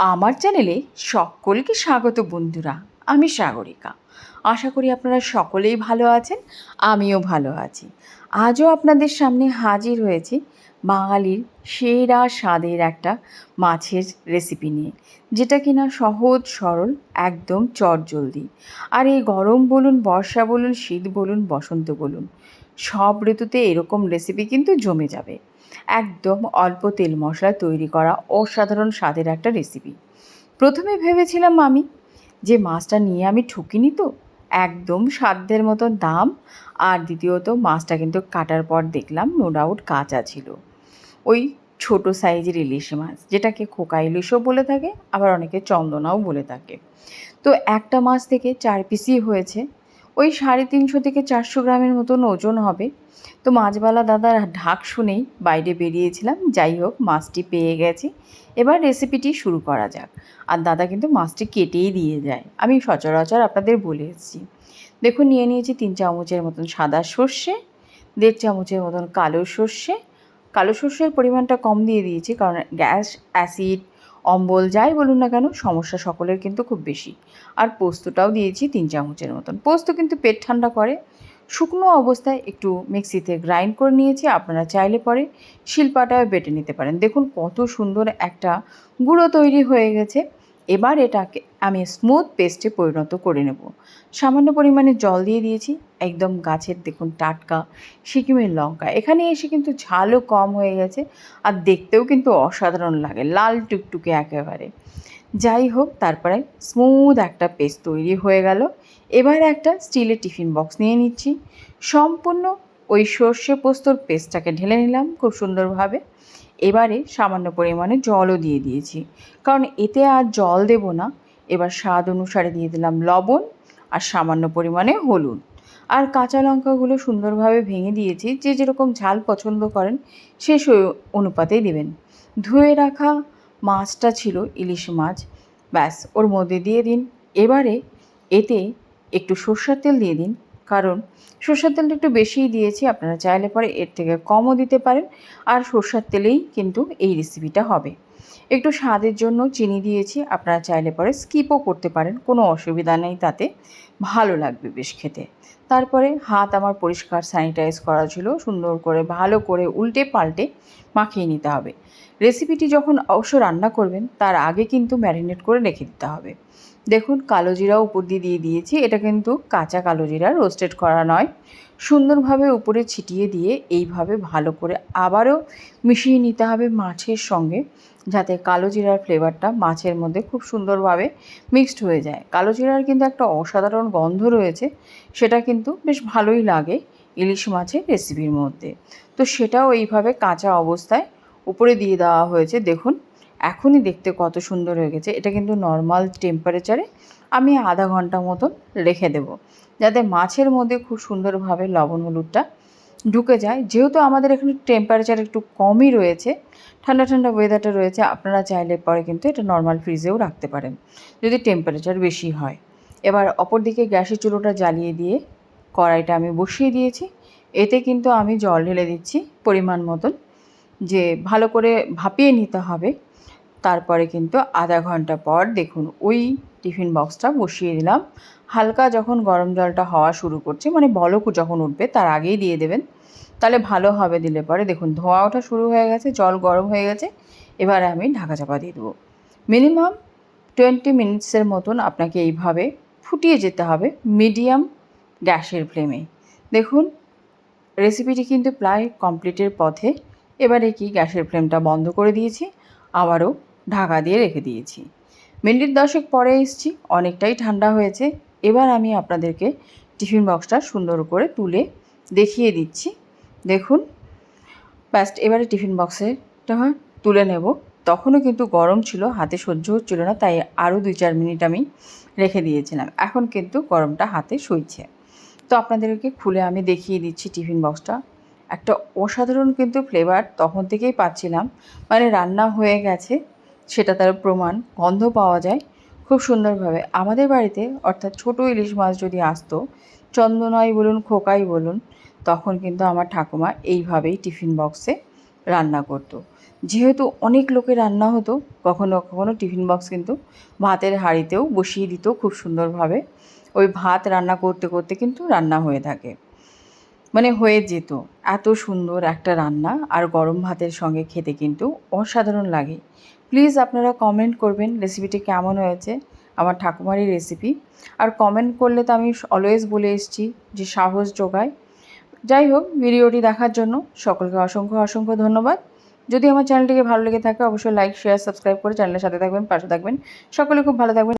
আমার চ্যানেলে সকলকে স্বাগত বন্ধুরা। আমি সাগরিকা। আশা করি আপনারা সকলেই ভালো আছেন, আমিও ভালো আছি। আজও আপনাদের সামনে হাজির হয়েছি বাঙালির সেরা স্বাদের একটা মাছের রেসিপি নিয়ে, যেটা কিনা সহজ, সরল, একদম চটজলদি। আর এই গরম বলুন, বর্ষা বলুন, শীত বলুন, বসন্ত বলুন, সব ঋতুতে এরকম রেসিপি কিন্তু জমে যাবে। একদম অল্প তেল মশলা তৈরি করা অসাধারণ স্বাদের একটা রেসিপি প্রথমে ভেবেছিলাম আমি যে মাছটা নিয়ে আমি ঠকিনি তো, একদম সাধ্যের মতো দাম। আর দ্বিতীয়ত মাছটা কিন্তু কাটার পর দেখলাম নো ডাউট কাঁচা ছিল। ওই ছোট সাইজের ইলিশ মাছ, যেটাকে খোকা ইলিশও বলে থাকে, আবার অনেকে চন্দনাও বলে থাকে। তো একটা মাছ থেকে চার পিসই হয়েছে। ওই সাড়ে তিনশো থেকে চারশো গ্রামের মতন ওজন হবে। তো মাছবালা দাদার ঢাক শুনেই বাইরে বেরিয়েছিলাম। যাই হোক, মাছটি পেয়ে গেছি। এবার রেসিপিটি শুরু করা যাক। আর দাদা কিন্তু মাছটি কেটেই দিয়ে যায়। আমি সচরাচর আপনাদের বলে এসেছি। দেখুন, নিয়ে নিয়েছি তিন চামচের মতন সাদা সর্ষে, দেড় চামচের মতন কালো সর্ষে। কালো সর্ষের পরিমাণটা কম দিয়ে দিয়েছি, কারণ গ্যাস, অ্যাসিড অম্বল যাই বলুন না কেন, সমস্যা সকলের কিন্তু খুব বেশি। আর পোস্তটাও দিয়েছি তিন চামচের মতন। পোস্ত কিন্তু পেট ঠান্ডা করে। শুকনো অবস্থায় একটু মিক্সিতে গ্রাইন্ড করে নিয়েছি, আপনারা চাইলে পরে শিল্পাটাও বেটে নিতে পারেন। দেখুন কত সুন্দর একটা গুঁড়ো তৈরি হয়ে গেছে। এবার এটাকে আমি স্মুথ পেস্টে পরিণত করে নেব। সামান্য পরিমাণে জল দিয়ে দিয়েছি, একদম গাছের দেখুন টাটকা সিকিমের লঙ্কা। এখানে এসে কিন্তু ঝালও কম হয়ে গেছে আর দেখতেও কিন্তু অসাধারণ লাগে, লাল টুকটুকে একেবারে। যাই হোক, তারপরে স্মুথ একটা পেস্ট তৈরি হয়ে গেল। এবার একটা স্টিলের টিফিন বক্স নিয়ে নিচ্ছি। সম্পূর্ণ ওই সর্ষে পোস্তর পেস্টটাকে ঢেলে নিলাম খুব সুন্দরভাবে। এবারে সামান্য পরিমাণে জলও দিয়ে দিয়েছি। কারণ এতে আর জল দেব না। এবার স্বাদ অনুসারে দিয়ে দিলাম লবণ আর সামান্য পরিমাণে হলুদ। আর কাঁচা লঙ্কাগুলো সুন্দরভাবে ভেঙে দিয়েছি। যে যেরকম ঝাল পছন্দ করেন, সে অনুপাতেই দেবেন। ধুয়ে রাখা মাছটা ছিল ইলিশ মাছ। ব্যাস, ওর মধ্যে দিয়ে দিন। এবারে এতে একটু সর্ষের তেল দিয়ে দিন। কারণ সর্ষের তেলটা একটু বেশিই দিয়েছি, আপনারা চাইলে পরে এর থেকে কমও দিতে পারেন। আর সর্ষের তেলেই কিন্তু এই রেসিপিটা হবে। একটু স্বাদের জন্য চিনি দিয়েছি, আপনারা চাইলে পরে স্কিপও করতে পারেন, কোনো অসুবিধা নেই তাতে। ভালো লাগবে বেশ খেতে। তারপরে হাত আমার পরিষ্কার স্যানিটাইজ করা ছিল, সুন্দর করে ভালো করে উল্টে পাল্টে মাখিয়ে নিতে হবে। রেসিপিটি যখন অবশ্য রান্না করবেন, তার আগে কিন্তু ম্যারিনেট করে রেখে দিতে হবে। দেখুন, কালো জিরা উপর দিয়ে দিয়ে দিয়েছি। এটা কিন্তু কাঁচা কালো জিরা রোস্টেড করা নয়। সুন্দরভাবে উপরে ছিটিয়ে দিয়ে এইভাবে ভালো করে আবারও মিশিয়ে নিতে হবে মাছের সঙ্গে, যাতে কালো জিরার ফ্লেভারটা মাছের মধ্যে খুব সুন্দরভাবে মিক্সড হয়ে যায়। কালো জিরার কিন্তু একটা অসাধারণ গন্ধ রয়েছে, সেটা কিন্তু বেশ ভালোই লাগে ইলিশ মাছের রেসিপির মধ্যে। তো সেটাও এইভাবে কাঁচা অবস্থায় উপরে দিয়ে দেওয়া হয়েছে। দেখুন, এখনই দেখতে কত সুন্দর হয়ে গেছে। এটা কিন্তু নর্মাল টেম্পারেচারে আমি আধা ঘণ্টা মতন রেখে দেব, যাতে মাছের মধ্যে খুব সুন্দরভাবে লবণ হলুদটা ঢুকে যায়। যেহেতু আমাদের এখানে টেম্পারেচার একটু কমই রয়েছে, ঠান্ডা ঠান্ডা ওয়েদারটা রয়েছে, আপনারা চাইলে পরে কিন্তু এটা নর্মাল ফ্রিজেও রাখতে পারেন, যদি টেম্পারেচার বেশি হয়। এবার অপর দিকে গ্যাসের চুলোটা জ্বালিয়ে দিয়ে কড়াইটা আমি বসিয়ে দিয়েছি। এতে কিন্তু আমি জল ঢেলে দিচ্ছি পরিমাণ মতন। যে ভালো করে ভাপিয়ে নিতে হবে, তারপরে কিন্তু আধা ঘণ্টা পর দেখুন ওই টিফিন বক্সটা বসিয়ে দিলাম। হালকা যখন গরম জলটা হওয়া শুরু করছে মানে বলক যখন উঠবে তার আগেই দিয়ে দেবেন। তাহলে ভালো হবে দিলে পরে দেখুন ধোঁয়া ওঠা শুরু হয়ে গেছে, জল গরম হয়ে গেছে। এবারে আমি ঢাকা চাপা দিয়ে দেবো। মিনিমাম টোয়েন্টি মিনিটসের মতন আপনাকে এইভাবে ফুটিয়ে যেতে হবে মিডিয়াম গ্যাসের ফ্লেমে। দেখুন রেসিপিটি কিন্তু প্রায় কমপ্লিটের পথে। এবারে কি গ্যাসের ফ্লেমটা বন্ধ করে দিয়েছি, আবারও ঢাকা দিয়ে রেখে দিয়েছি। মিনিট দশেক পরে এসছি, অনেকটাই ঠান্ডা হয়েছে। এবার আমি আপনাদেরকে টিফিন বক্সটা সুন্দর করে তুলে দেখিয়ে দিচ্ছি। দেখুন ব্যাস্ট এবারে টিফিন বক্সেটা তুলে নেব। তখনও কিন্তু গরম ছিল, হাতে সহ্য হচ্ছিল না, তাই আরও দুই চার মিনিট আমি রেখে দিয়েছিলাম। এখন কিন্তু গরমটা হাতে সইছে। তো আপনাদেরকে খুলে আমি দেখিয়ে দিচ্ছি টিফিন বক্সটা। একটা অসাধারণ কিন্তু ফ্লেভার তখন থেকেই পাচ্ছিলাম। মানে রান্না হয়ে গেছে, সেটা তার প্রমাণ, গন্ধ পাওয়া যায় খুব সুন্দরভাবে। আমাদের বাড়িতে অর্থাৎ ছোটো ইলিশ মাছ যদি আসতো, চন্দনাই বলুন, খোকাই বলুন, তখন কিন্তু আমার ঠাকুমা এইভাবেই টিফিন বক্সে রান্না করতো। যেহেতু অনেক লোকের রান্না হতো, কখনো কখনো টিফিন বক্স কিন্তু ভাতের হাঁড়িতেও বসিয়ে দিত খুব সুন্দরভাবে। ওই ভাত রান্না করতে করতে কিন্তু রান্না হয়ে থাকে। মানে হয়ে যেত। এত সুন্দর একটা রান্না আর গরম ভাতের সঙ্গে খেতে কিন্তু অসাধারণ লাগে। প্লিজ আপনারা কমেন্ট করবেন রেসিপিটি কেমন হয়েছে, আমার ঠাকুমারই রেসিপি আর কমেন্ট করলে তো আমি অলওয়েজ বলে এসেছি যে সাহস যোগায় যাই হোক ভিডিওটি দেখার জন্য সকলকে অসংখ্য অসংখ্য ধন্যবাদ। যদি আমার চ্যানেলটিকে ভালো লেগে থাকে, অবশ্যই লাইক শেয়ার সাবস্ক্রাইব করে চ্যানেলের সাথে থাকবেন, পাশে থাকবেন। সকলে খুব ভালো থাকবেন।